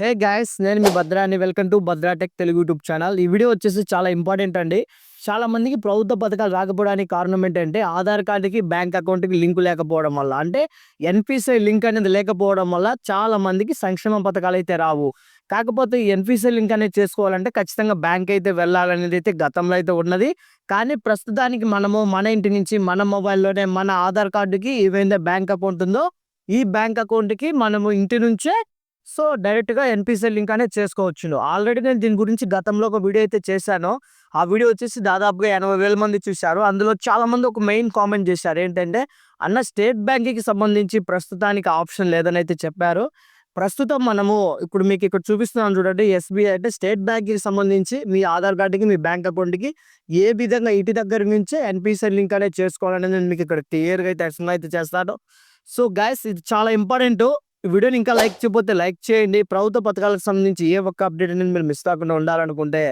Hey guys నేను మీ భద్రా అని welcome to Bhadra tech Telugu YouTube channel ఈ వీడియో వచ్చేసి చాలా ఇంపార్టెంట్ అండి. చాలా మందికి ప్రభుత్వ పథకాలు రాకపోవడానికి కారణం ఏంటంటే ఆధార్ కార్డుకి బ్యాంక్ అకౌంట్కి లింక్ లేకపోవడం వల్ల. అంటే ఎన్పిసిఐ లింక్ అనేది లేకపోవడం వల్ల చాలా మందికి సంక్షేమ పథకాలు అయితే రావు. కాకపోతే ఈ ఎన్పిసిఐ లింక్ అనేది చేసుకోవాలంటే ఖచ్చితంగా బ్యాంక్ అయితే వెళ్ళాలనేది అయితే గతంలో అయితే ఉన్నది. కానీ ప్రస్తుతానికి మనము మన ఇంటి నుంచి మన మొబైల్లోనే మన ఆధార్ కార్డుకి ఏవైతే బ్యాంక్ అకౌంట్ ఉందో ఈ బ్యాంక్ అకౌంట్కి మనము ఇంటి నుంచే సో డైరెక్ట్‌గా ఎన్పిసిఎల్ లింక్ అనేది చేసుకోవచ్చు ఆల్రెడీ నేను దీని గురించి గతంలో ఒక వీడియో అయితే చేశాను. ఆ వీడియో వచ్చేసి దాదాపుగా ఎనభై వేల మంది చూశారు. అందులో చాలామంది ఒక మెయిన్ కామెంట్ చేశారు. ఏంటంటే, "అన్న స్టేట్ బ్యాంక్‌కి సంబంధించి ప్రస్తుతానికి ఆప్షన్ లేదని" అయితే చెప్పారు. ప్రస్తుతం మనము ఇప్పుడు మీకు ఇక్కడ చూపిస్తున్నాను చూడండి. ఎస్‌బీఐ అంటే స్టేట్ బ్యాంక్‌కి సంబంధించి మీ ఆధార్ కార్డుకి మీ బ్యాంక్ అకౌంట్‌కి ఏ విధంగా ఇటు దగ్గర నుంచే ఎన్‌పిసిఐ లింక్ అనేది చేసుకోవాలనేది నేను మీకు ఇక్కడ క్లియర్‌గా అయితే ఎక్స్‌ప్లెయిన్ అయితే చేస్తాను. సో గైస్ ఇది చాలా ఇంపార్టెంటు. వీడియోని ఇంకా లైక్ చేయకపోతే లైక్ చేయండి. ప్రభుత్వ పథకాలకు సంబంధించి ఏ ఒక్క అప్డేట్ అనేది మీరు మిస్ కాకుండా ఉండాలనుకుంటే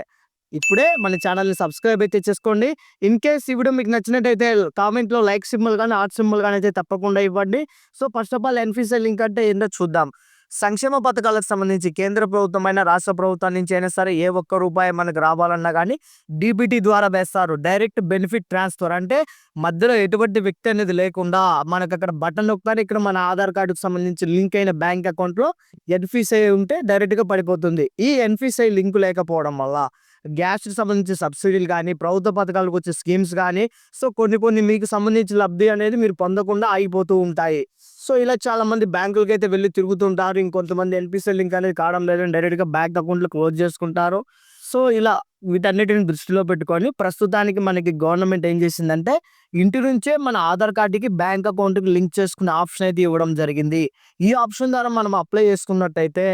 ఇప్పుడే మన ఛానల్‌ని సబ్స్క్రైబ్ అయితే చేసుకోండి. ఇన్ కేస్ ఈ వీడియో మీకు నచ్చినట్టయితే కామెంట్‌లో లైక్ సింబల్ కానీ ఆర్ట్ సింబల్ కానీ అయితే తప్పకుండా ఇవ్వండి. So first of all NPCI link అంటే ఏంటో చూద్దాం. సంక్షేమ పథకాలకు సంబంధించి కేంద్ర ప్రభుత్వమైనా, రాష్ట్ర ప్రభుత్వం నుంచి అయినా సరే ఏ ఒక్క రూపాయి మనకు రావాలన్నా కానీ డీబీటీ ద్వారా వేస్తారు. డైరెక్ట్ బెనిఫిట్ ట్రాన్స్‌ఫర్ అంటే మధ్యలో ఎటువంటి వ్యక్తి అనేది లేకుండా మనకు అక్కడ బటన్ నొక్కగానే ఇక్కడ మన ఆధార్ కార్డుకు సంబంధించి లింక్ అయిన బ్యాంక్ అకౌంట్‌లో ఎన్ఫీసీఐ ఉంటే డైరెక్ట్‌గా పడిపోతుంది. ఈ ఎన్ఫీసీఐ లింక్ లేకపోవడం వల్ల గ్యాస్‌కి సంబంధించి సబ్సిడీలు కానీ ప్రభుత్వ పథకాలకు వచ్చే స్కీమ్స్ కానీ సో కొన్ని కొన్ని మీకు సంబంధించిన లబ్ధి అనేది మీరు పొందకుండా ఆగిపోతూ ఉంటాయి. సో ఇలా చాలా మంది బ్యాంకులకి అయితే వెళ్ళి తిరుగుతుంటారు. ఇంకొంతమంది ఎన్‌పిసిఐ లింక్ అనేది కావడం లేదని డైరెక్ట్‌గా బ్యాంక్ అకౌంట్‌లు క్లోజ్ చేసుకుంటారు. సో ఇలా వీటన్నిటిని దృష్టిలో పెట్టుకొని ప్రస్తుతానికి మనకి గవర్నమెంట్ ఏం చేసిందంటే, ఇంటి నుంచే మన ఆధార్ కార్డుకి బ్యాంక్ అకౌంట్‌కి లింక్ చేసుకునే ఆప్షన్ అయితే ఇవ్వడం జరిగింది. ఈ ఆప్షన్ ద్వారా మనం అప్లై చేసుకున్నట్టయితే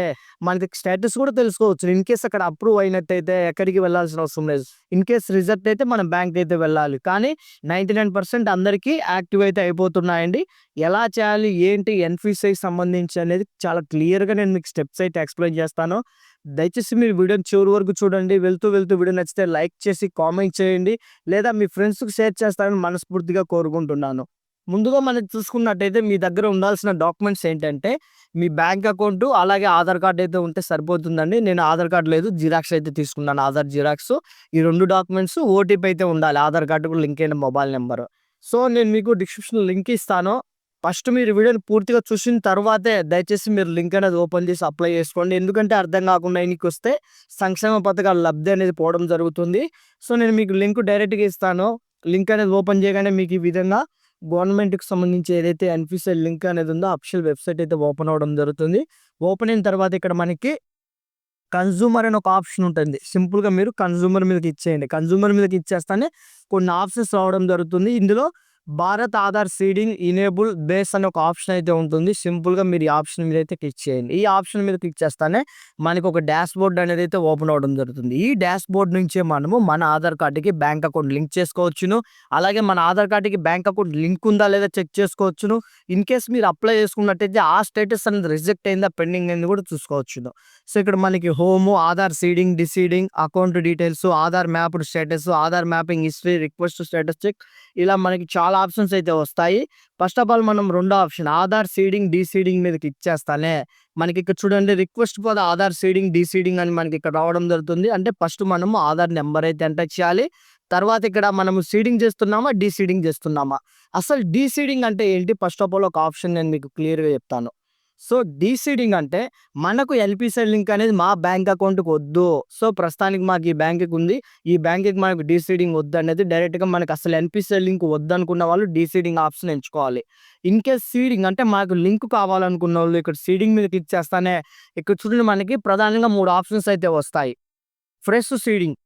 మనకి స్టేటస్ కూడా తెలుసుకోవచ్చు. ఇన్ కేస్ అక్కడ అప్రూవ్ అయినట్టయితే ఎక్కడికి వెళ్ళాల్సిన అవసరం లేదు. ఇన్ కేస్ రిజల్ట్ అయితే మనం బ్యాంక్ అయితే వెళ్ళాలి. కానీ 99% అందరికీ యాక్టివ్ అయితే అయిపోతున్నాయండి. ఎలా చేయాలి? ఏంటి? ఎన్ఫీసీకి సంబంధించి అనేది చాలా క్లియర్‌గా నేను మీకు స్టెప్స్ అయితే ఎక్స్‌ప్లెయిన్ చేస్తాను. దయచేసి మీరు వీడియోని చివరి వరకు చూడండి. వెళ్తూ వెళ్తూ వీడియో నచ్చితే లైక్ చేసి కామెంట్ చేయండి. లేదా మీ ఫ్రెండ్స్‌కి షేర్ చేస్తారని మనస్ఫూర్తిగా కోరుకుంటున్నాను. ముందుగా మనం చూసుకున్నట్టయితే మీ దగ్గర ఉండాల్సిన డాక్యుమెంట్స్ ఏంటంటే, మీ బ్యాంక్ అకౌంటు అలాగే ఆధార్ కార్డ్ అయితే ఉంటే సరిపోతుందండి. నేను ఆధార్ కార్డ్ లేదు. జిరాక్స్ అయితే తీసుకున్నాను. ఆధార్ జిరాక్స్. ఈ రెండు డాక్యుమెంట్స్, ఓటీపీ అయితే ఉండాలి. ఆధార్ కార్డుకు లింక్ అయిన మొబైల్ నెంబరు సో నేను మీకు డిస్క్రిప్షన్‌లో లింక్ ఇస్తాను. ఫస్ట్ మీరు వీడియోని పూర్తిగా చూసిన తర్వాతే దయచేసి మీరు లింక్ అనేది ఓపెన్ చేసి అప్లై చేసుకోండి. ఎందుకంటే అర్థం కాకుండా ఎనక్కొస్తే సంక్షేమ పథకాల లబ్ధి అనేది పోవడం జరుగుతుంది. సో నేను మీకు లింక్ డైరెక్ట్‌గా ఇస్తాను. లింక్ అనేది ఓపెన్ చేయగానే మీకు ఈ విధంగా గవర్నమెంట్‌కి సంబంధించి ఏదైతే అన్ఫీషియల్ లింక్ అనేది ఉందో అఫీషియల్ వెబ్‌సైట్ అయితే ఓపెన్ అవ్వడం జరుగుతుంది. ఓపెన్ అయిన తర్వాత ఇక్కడ మనకి కన్జ్యూమర్ అని ఒక ఆప్షన్ ఉంటుంది. సింపుల్‌గా మీరు కన్జ్యూమర్ మీదకి ఇచ్చేయండి. కన్జ్యూమర్ మీదకి ఇచ్చేస్తానే కొన్ని ఆప్షన్స్ రావడం జరుగుతుంది. ఇందులో Bharat Aadhaar seeding enable base అనే ఒక ఆప్షన్ అయితే ఉంటుంది. సింపుల్‌గా మీరు ఈ ఆప్షన్ మీద అయితే క్లిక్ చేయండి. ఈ ఆప్షన్ మీద క్లిక్ చేస్తానే మనకి ఒక డాష్‌బోర్డ్ అనేది అయితే ఓపెన్ అవడం జరుగుతుంది. ఈ డాష్‌బోర్డ్ నుంచే మనము మన ఆధార్ కార్డుకి బ్యాంక్ అకౌంట్ లింక్ చేసుకోవచ్చును. అలాగే మన ఆధార్ కార్డుకి బ్యాంక్ అకౌంట్ లింక్ ఉందా లేదా చెక్ చేసుకోవచ్చును. ఇన్ కేస్ మీరు అప్లై చేసుకున్నట్టయితే ఆ స్టేటస్ అనేది రిజెక్ట్ అయిందా, పెండింగ్ అయింది కూడా చూసుకోవచ్చును. సో ఇక్కడ మనకి home, Aadhaar seeding, deseeding account details, Aadhaar mapped status, Aadhaar mapping history, request status check ఇలా మనకి చాలా ఆప్షన్స్ అయితే వస్తాయి. ఫస్ట్ ఆఫ్ ఆల్ మనం రెండో ఆప్షన్ ఆధార్ సీడింగ్, డీసీడింగ్ మీద క్లిక్ చేస్తానే మనకి ఇక్కడ చూడండి request for Aadhaar seeding, deseeding అని మనకి ఇక్కడ రావడం జరుగుతుంది. అంటే ఫస్ట్ మనము ఆధార్ నెంబర్ అయితే ఎంటర్ చేయాలి. తర్వాత ఇక్కడ మనము సీడింగ్ చేస్తున్నామా, డీసీడింగ్ చేస్తున్నామా? అసలు డీసీడింగ్ అంటే ఏంటి? ఫస్ట్ ఆఫ్ ఆల్ ఒక ఆప్షన్ నేను మీకు క్లియర్‌గా చెప్తాను. సో డీసీడింగ్ అంటే మనకు ఎల్పిసి లింక్ అనేది మా బ్యాంక్ అకౌంట్‌కి వద్దు. సో ప్రస్తుతానికి మాకు ఈ బ్యాంక్‌కి ఉంది. ఈ బ్యాంక్‌కి మనకు డీసీడింగ్ వద్దు అనేది డైరెక్ట్‌గా మనకు అసలు ఎన్‌పిసిఐ లింక్ వద్దనుకున్న వాళ్ళు డీసీడింగ్ ఆప్షన్ ఎంచుకోవాలి. ఇన్ కేస్ సీడింగ్ అంటే మాకు లింక్ కావాలనుకున్న వాళ్ళు ఇక్కడ సీడింగ్ మీద క్లిక్ చేస్తానే ఇక్కడ చూడండి మనకి ప్రధానంగా మూడు ఆప్షన్స్ అయితే వస్తాయి. Fresh seeding.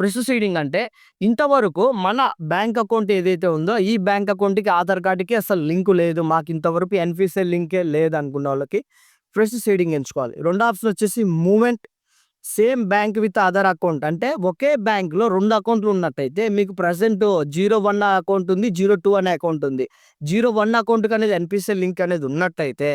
ఫ్రెష్ సీడింగ్ అంటే ఇంతవరకు మన బ్యాంక్ అకౌంట్ ఏదైతే ఉందో ఈ బ్యాంక్ అకౌంట్‌కి, ఆధార్ కార్డుకి అసలు లింక్ లేదు. మాకు ఇంతవరకు ఎన్‌పిసిఐ లింకే లేదనుకున్న వాళ్ళకి ఫ్రెష్ సీడింగ్ ఎంచుకోవాలి. రెండో ఆప్షన్ వచ్చేసి movement same bank with other account అంటే ఒకే బ్యాంక్‌లో రెండు అకౌంట్‌లు ఉన్నట్టయితే మీకు ప్రెసెంట్ జీరో వన్ అకౌంట్ ఉంది. 02 అనే అకౌంట్ ఉంది. 01 అకౌంట్‌కి అనేది ఎన్పిసిఎల్ లింక్ అనేది ఉన్నట్టయితే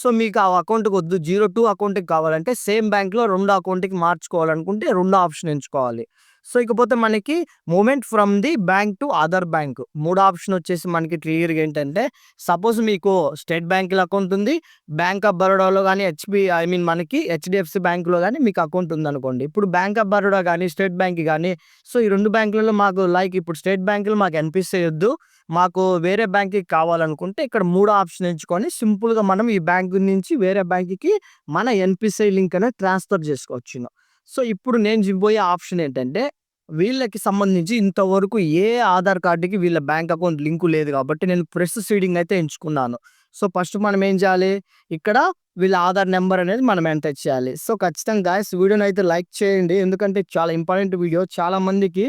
సో మీకు ఆ అకౌంట్కి వద్దు. జీరో టూ అకౌంట్కి కావాలంటే సేమ్ బ్యాంక్లో రెండు అకౌంట్కి మార్చుకోవాలనుకుంటే రెండు ఆప్షన్ ఎంచుకోవాలి. సో ఇకపోతే మనకి movement from the bank to other bank. మూడు ఆప్షన్ వచ్చేసి మనకి క్లియర్గా ఏంటంటే సపోజ్ మీకు స్టేట్ బ్యాంకులో అకౌంట్ ఉంది. బ్యాంక్ ఆఫ్ బరోడాలో కానీ హెచ్పి ఐ మీన్ మనకి హెచ్డిఎఫ్సి బ్యాంకులో కానీ మీకు అకౌంట్ ఉంది అనుకోండి ఇప్పుడు బ్యాంక్ ఆఫ్ బరోడా కానీ స్టేట్ బ్యాంక్ కానీ సో ఈ రెండు బ్యాంకులలో మాకు లైక్ ఇప్పుడు స్టేట్ బ్యాంకులో మాకు ఎన్పిసి వద్దు. మాకు వేరే బ్యాంక్కి కావాలనుకుంటే ఇక్కడ మూడో ఆప్షన్ ఎంచుకొని సింపుల్గా మనం ఈ బ్యాంక్ నుంచి వేరే బ్యాంక్కి మన ఎన్పిసిఐ లింక్ అనేది ట్రాన్స్ఫర్ చేసుకోవచ్చు సో ఇప్పుడు నేను చెప్పబోయే ఆప్షన్ ఏంటంటే వీళ్ళకి సంబంధించి ఇంతవరకు ఏ ఆధార్ కార్డుకి వీళ్ళ బ్యాంక్ అకౌంట్ లింకు లేదు కాబట్టి నేను ప్రెస్ సీడింగ్ అయితే ఎంచుకున్నాను. సో ఫస్ట్ మనం ఏం చేయాలి? ఇక్కడ వీళ్ళ ఆధార్ నెంబర్ అనేది మనం ఎంటర్ చేయాలి సో ఖచ్చితంగా గాయస్ వీడియోని అయితే లైక్ చేయండి. ఎందుకంటే చాలా ఇంపార్టెంట్ వీడియో. చాలా మందికి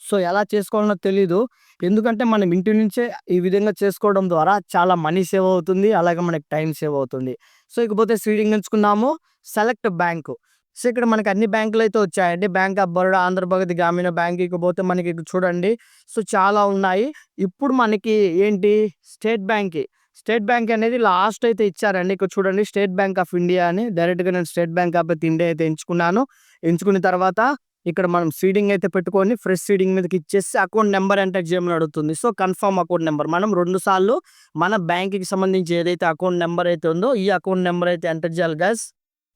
సో ఎలా చేసుకోవాలో తెలీదు. ఎందుకంటే మనం ఇంటి నుంచే ఈ విధంగా చేసుకోవడం ద్వారా చాలా మనీ సేవ్ అవుతుంది. అలాగే మనకి టైం సేవ్ అవుతుంది. సో ఇకపోతే సీడింగ్ ఎంచుకున్నాము. Select bank. సో ఇక్కడ మనకి అన్ని బ్యాంకులు అయితే వచ్చాయండి. బ్యాంక్ ఆఫ్ బరోడా ఆంధ్రప్రగతి గ్రామీణ బ్యాంక్. ఇకపోతే మనకి ఇక్కడ చూడండి. సో చాలా ఉన్నాయి. ఇప్పుడు మనకి ఏంటి? State bank. స్టేట్ బ్యాంక్ అనేది లాస్ట్ అయితే ఇచ్చారండి. ఇక్కడ చూడండి. స్టేట్ బ్యాంక్ ఆఫ్ ఇండియా అని. డైరెక్ట్గా నేను స్టేట్ బ్యాంక్ ఆఫ్ ఇండియా అయితే ఎంచుకున్నాను. ఎంచుకున్న తర్వాత ఇక్కడ మనం సీడింగ్ అయితే పెట్టుకొని ఫ్రెష్ సీడింగ్ మీదకి ఇచ్చేసి అకౌంట్ నెంబర్ ఎంటర్ చేయమని అడుగుతుంది. So confirm account number. మనం రెండు సార్లు మన బ్యాంక్కి సంబంధించి ఏదైతే అకౌంట్ నెంబర్ అయితే ఉందో ఈ అకౌంట్ నెంబర్ అయితే ఎంటర్ చేయాలి గ్యాస్.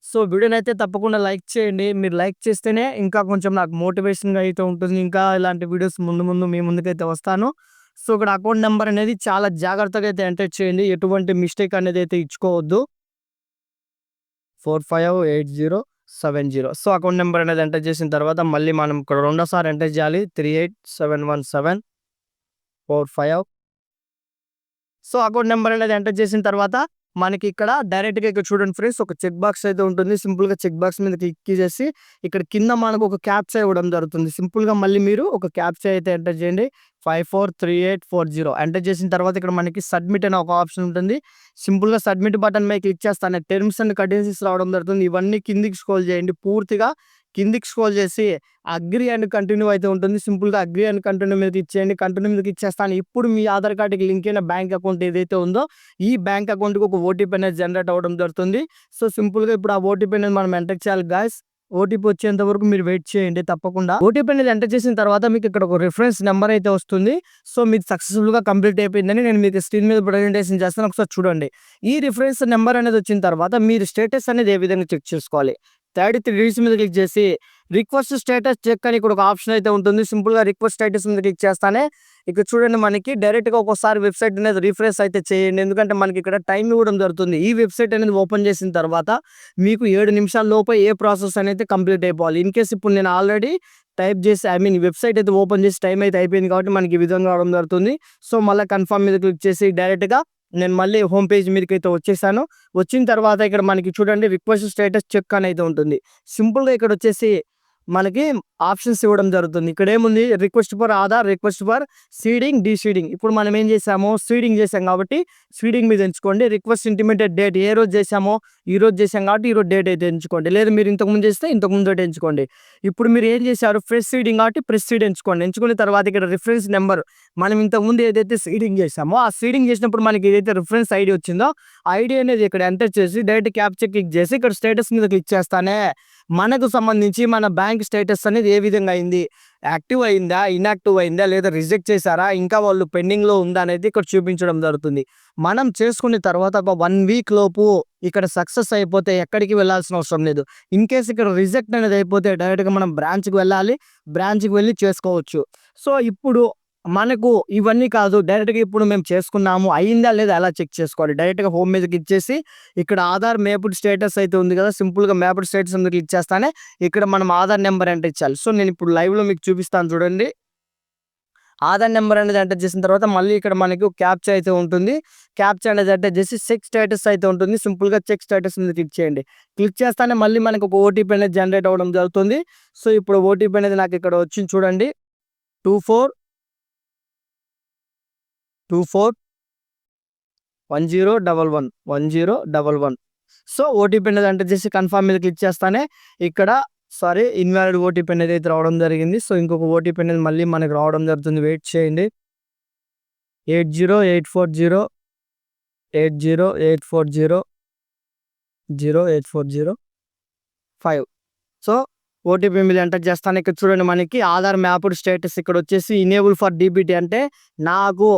సో వీడియోని అయితే తప్పకుండా లైక్ చేయండి. మీరు లైక్ చేస్తేనే ఇంకా కొంచెం నాకు మోటివేషన్గా అయితే ఉంటుంది. ఇంకా ఇలాంటి వీడియోస్ ముందు ముందు మీ ముందుకైతే వస్తాను. సో ఇక్కడ అకౌంట్ నెంబర్ అనేది చాలా జాగ్రత్తగా అయితే ఎంటర్ చేయండి. ఎటువంటి మిస్టేక్ అనేది అయితే ఇచ్చుకోవద్దు. Four five eight zero seven zero. So account number అనేది ఎంటర్ చేసిన తర్వాత మళ్ళీ మనం ఇక్కడ రెండోసారి ఎంటర్ చేయాలి. Three eight seven one seven four five. So account number అనేది ఎంటర్ చేసిన తర్వాత మనకి ఇక్కడ డైరెక్ట్గా ఇక్కడ చూడండి ఫ్రెండ్స్ ఒక చెక్ బాక్స్ అయితే ఉంటుంది. సింపుల్గా చెక్ బాక్స్ మీద క్లిక్ చేసి ఇక్కడ కింద మనకు ఒక క్యాప్చా ఇవ్వడం జరుగుతుంది. సింపుల్గా మళ్ళీ మీరు ఒక క్యాప్చా అయితే ఎంటర్ చేయండి. Five four three eight four zero enter చేసిన తర్వాత ఇక్కడ మనకి సబ్మిట్ అనే ఒక ఆప్షన్ ఉంటుంది. సింపుల్గా సబ్మిట్ బటన్ మీద క్లిక్ చేస్తాను. టర్మ్స్ అండ్ కండిషన్స్ రావడం జరుగుతుంది. ఇవన్నీ కిందికి స్క్రోల్ చేయండి. పూర్తిగా కిందికి స్క్రోల్ చేసి అగ్రి అండ్ కంటిన్యూ అయితే ఉంటుంది. సింపుల్గా అగ్రి అండ్ కంటిన్యూ మీదకి ఇచ్చేయండి. కంటిన్యూ మీదకి ఇచ్చేస్తాను. ఇప్పుడు మీ ఆధార్ కార్డుకి లింక్ అయిన బ్యాంక్ అకౌంట్ ఏదైతే ఉందో ఈ బ్యాంక్ అకౌంట్కి ఒక ఓటీపీ అనేది జనరేట్ అవ్వడం జరుగుతుంది. సో సింపుల్గా ఇప్పుడు ఆ ఓటీపీ అనేది మనం ఎంటర్ చేయాలి. గాయస్ ఓటీపీ వచ్చేంత వరకు మీరు వెయిట్ చేయండి తప్పకుండా. ఓటీపీ అనేది ఎంటర్ చేసిన తర్వాత మీకు ఇక్కడ ఒక రిఫరెన్స్ నెంబర్ అయితే వస్తుంది. సో మీకు సక్సెస్ఫుల్గా కంప్లీట్ అయిపోయిందని నేను మీకు స్క్రీన్ మీద ప్రజెంటేషన్ చేస్తాను. ఒకసారి చూడండి. ఈ రిఫరెన్స్ నెంబర్ అనేది వచ్చిన తర్వాత మీరు స్టేటస్ అనేది ఏ విధంగా చెక్ చేసుకోవాలి? థర్డ్ త్రీ రీల్స్ మీద క్లిక్ చేసి రిక్వెస్ట్ స్టేటస్ చెక్ అని ఇక్కడ ఒక ఆప్షన్ అయితే ఉంటుంది. సింపుల్గా రిక్వెస్ట్ స్టేటస్ మీద క్లిక్ చేస్తానే ఇక్కడ చూడండి మనకి డైరెక్ట్గా ఒకసారి వెబ్సైట్ అనేది రిఫ్రెష్ అయితే చేయండి. ఎందుకంటే మనకి ఇక్కడ టైం ఇవ్వడం జరుగుతుంది. ఈ వెబ్సైట్ అనేది ఓపెన్ చేసిన తర్వాత మీకు ఏడు నిమిషాల లోపే ఏ ప్రాసెస్ అనేది కంప్లీట్ అయిపోవాలి. ఇన్ కేస్ ఇప్పుడు నేను ఆల్రెడీ టైప్ చేసి ఐ మీన్ వెబ్సైట్ అయితే ఓపెన్ చేసి టైం అయితే అయిపోయింది కాబట్టి మనకి ఈ విధంగా రావడం జరుగుతుంది. సో మళ్ళీ కన్ఫర్మ్ మీద క్లిక్ చేసి డైరెక్ట్గా నేను మళ్ళీ హోమ్ పేజ్ మీదకి అయితే వచ్చేసాను. వచ్చిన తర్వాత ఇక్కడ మనకి చూడండి రిక్వెస్ట్ స్టేటస్ చెక్ అని అయితే ఉంటుంది సింపుల్గా ఇక్కడ వచ్చేసి మనకి ఆప్షన్స్ ఇవ్వడం జరుగుతుంది. ఇక్కడ ఏముంది? Request for Aadhaar request for seeding deseeding ఇప్పుడు మనం ఏం చేసాము? సీడింగ్ చేసాం కాబట్టి సీడింగ్ మీద ఎంచుకోండి. రిక్వెస్ట్ ఇంటిమేటెడ్ డేట్ ఏ రోజు చేసామో? ఈ రోజు చేసాం కాబట్టి ఈ రోజు డేట్ అయితే ఎంచుకోండి. లేదు మీరు ఇంతకుముందు చేస్తే ఇంతకుముందు డేట్ ఎంచుకోండి. ఇప్పుడు మీరు ఏం చేశారు? ఫ్రెష్ సీడింగ్ కాబట్టి ప్రెస్ సీడ్ ఎంచుకోండి. ఎంచుకున్న తర్వాత ఇక్కడ రిఫరెన్స్ నెంబర్. మనం ఇంతకుముందు ఏదైతే సీడింగ్ చేసామో ఆ సీడింగ్ చేసినప్పుడు మనకి ఏదైతే రిఫరెన్స్ ఐడి వచ్చిందో ఐడి అనేది ఇక్కడ ఎంటర్ చేసి డైరెక్ట్ క్యాప్చర్ క్లిక్ చేసి ఇక్కడ స్టేటస్ మీద క్లిక్ చేస్తానే. మనకు సంబంధించి మన బ్యాంక్ స్టేటస్ అనేది ఏ విధంగా అయింది? యాక్టివ్ అయిందా? ఇన్యాక్టివ్ అయిందా? లేదా రిజెక్ట్ చేశారా? ఇంకా వాళ్ళు పెండింగ్లో ఉందా అనేది ఇక్కడ చూపించడం జరుగుతుంది. మనం చేసుకున్న తర్వాత ఒక వన్ వీక్ లోపు ఇక్కడ సక్సెస్ అయిపోతే ఎక్కడికి వెళ్ళాల్సిన అవసరం లేదు. ఇన్ కేస్ ఇక్కడ రిజెక్ట్ అనేది అయిపోతే డైరెక్ట్గా మనం బ్రాంచ్కి వెళ్ళాలి. బ్రాంచ్కి వెళ్ళి చేసుకోవచ్చు. సో ఇప్పుడు మనకు ఇవన్నీ కాదు. డైరెక్ట్గా ఇప్పుడు మేము చేసుకున్నాము. అయిందా లేదా ఎలా చెక్ చేసుకోవాలి? డైరెక్ట్గా హోమ్ మీదకి ఇచ్చేసి ఇక్కడ ఆధార్ మేపుడ్ స్టేటస్ అయితే ఉంది కదా! సింపుల్గా మేపుడ్ స్టేటస్ క్లిక్ ఇచ్చేస్తానే ఇక్కడ మనం ఆధార్ నెంబర్ ఎంటర్ ఇచ్చాలి సో నేను ఇప్పుడు లైవ్లో మీకు చూపిస్తాను చూడండి. ఆధార్ నెంబర్ అనేది ఎంటర్ చేసిన తర్వాత మళ్ళీ ఇక్కడ మనకు క్యాప్చా అయితే ఉంటుంది. క్యాప్చా అనేది ఎంటర్ చేసి చెక్ స్టేటస్ అయితే ఉంటుంది. సింపుల్గా చెక్ స్టేటస్ మీద క్లిక్ చేయండి. క్లిక్ చేస్తానే మళ్ళీ మనకు ఒక ఓటీపీ అనేది జనరేట్ అవ్వడం జరుగుతుంది. సో ఇప్పుడు ఓటీపీ అనేది నాకు ఇక్కడ వచ్చింది చూడండి. Two four two four one zero double one one zero double one so OTP అనేది ఎంటర్ చేసి కన్ఫర్మ్ మీద క్లిక్ చేస్తానే ఇక్కడ సారీ ఇన్వాలిడ్ ఓటీపీ అనేది అయితే రావడం జరిగింది. సో ఇంకొక ఓటీపీ అనేది మళ్ళీ మనకి రావడం జరుగుతుంది. వెయిట్ చేయండి. Eight zero eight four zero eight zero eight four zero zero eight four zero five so OTP మీద ఎంటర్ చేస్తాను. ఇక్కడ చూడండి మనకి ఆధార్ మ్యాప్డ్ స్టేటస్ ఇక్కడ వచ్చేసి ఇనేబుల్ ఫర్ డీబీటీ అంటే నాకు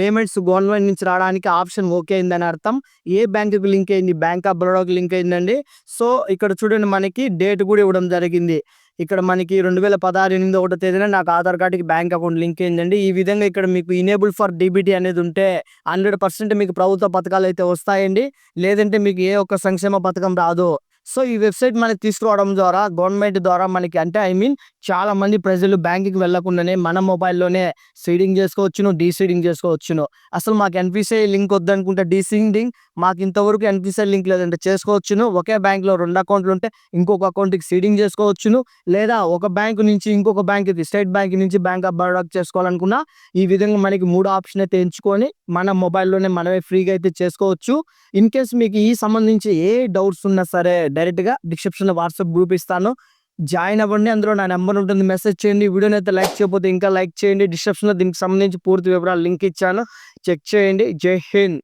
పేమెంట్స్ గవర్నమెంట్ నుంచి రావడానికి ఆప్షన్ ఓకే అయిందని అర్థం. ఏ బ్యాంకుకి లింక్ అయింది? బ్యాంక్ ఆఫ్ బరోడాకి లింక్ అయిందండి. సో ఇక్కడ చూడండి మనకి డేట్ కూడా ఇవ్వడం జరిగింది. ఇక్కడ మనకి రెండు వేల పదహారు ఎనిమిది ఒకటో తేదీన నాకు ఆధార్ కార్డుకి బ్యాంక్ అకౌంట్ లింక్ అయిందండి. ఈ విధంగా ఇక్కడ మీకు ఇనేబుల్ ఫర్ డీబీటీ అనేది ఉంటే హండ్రెడ్ పర్సెంట్ మీకు ప్రభుత్వ పథకాలు అయితే వస్తాయండి. లేదంటే మీకు ఏ ఒక్క సంక్షేమ పథకం రాదు. సో ఈ వెబ్సైట్ మనకి తీసుకురావడం ద్వారా గవర్నమెంట్ ద్వారా మనకి అంటే ఐ మీన్ చాలా మంది ప్రజలు బ్యాంకుకి వెళ్ళకుండానే మన మొబైల్లోనే సీడింగ్ చేసుకోవచ్చును డీసీడింగ్ చేసుకోవచ్చును. అసలు మాకు ఎన్పిసిఐ లింక్ వద్దనుకుంటే డీసీడింగ్ మాకు ఇంతవరకు ఎన్పిసిఐ లింక్ లేదంటే చేసుకోవచ్చును. ఒకే బ్యాంక్లో రెండు అకౌంట్లు ఉంటే ఇంకొక అకౌంట్కి సీడింగ్ చేసుకోవచ్చును. లేదా ఒక బ్యాంక్ నుంచి ఇంకొక బ్యాంక్కి స్టేట్ బ్యాంక్ నుంచి బ్యాంక్ ఆఫ్ బరోడాకి చేసుకోవాలనుకున్నా ఈ విధంగా మనకి మూడు ఆప్షన్ అయితే ఎంచుకొని మన మొబైల్లోనే మనమే ఫ్రీగా అయితే చేసుకోవచ్చు. ఇన్ కేస్ మీకు ఈ సంబంధించి ఏ డౌట్స్ ఉన్నా సరే డైరెక్ట్గా డిస్క్రిప్షన్లో వాట్సాప్ గ్రూప్ ఇస్తాను. జాయిన్ అవ్వండి. అందులో నా నెంబర్ ఉంటుంది. మెసేజ్ చేయండి. వీడియోని అయితే లైక్ చేయకపోతే ఇంకా లైక్ చేయండి. డిస్క్రిప్షన్లో దీనికి సంబంధించి పూర్తి వివరాలు లింక్ ఇచ్చాను. చెక్ చేయండి. జై హింద్.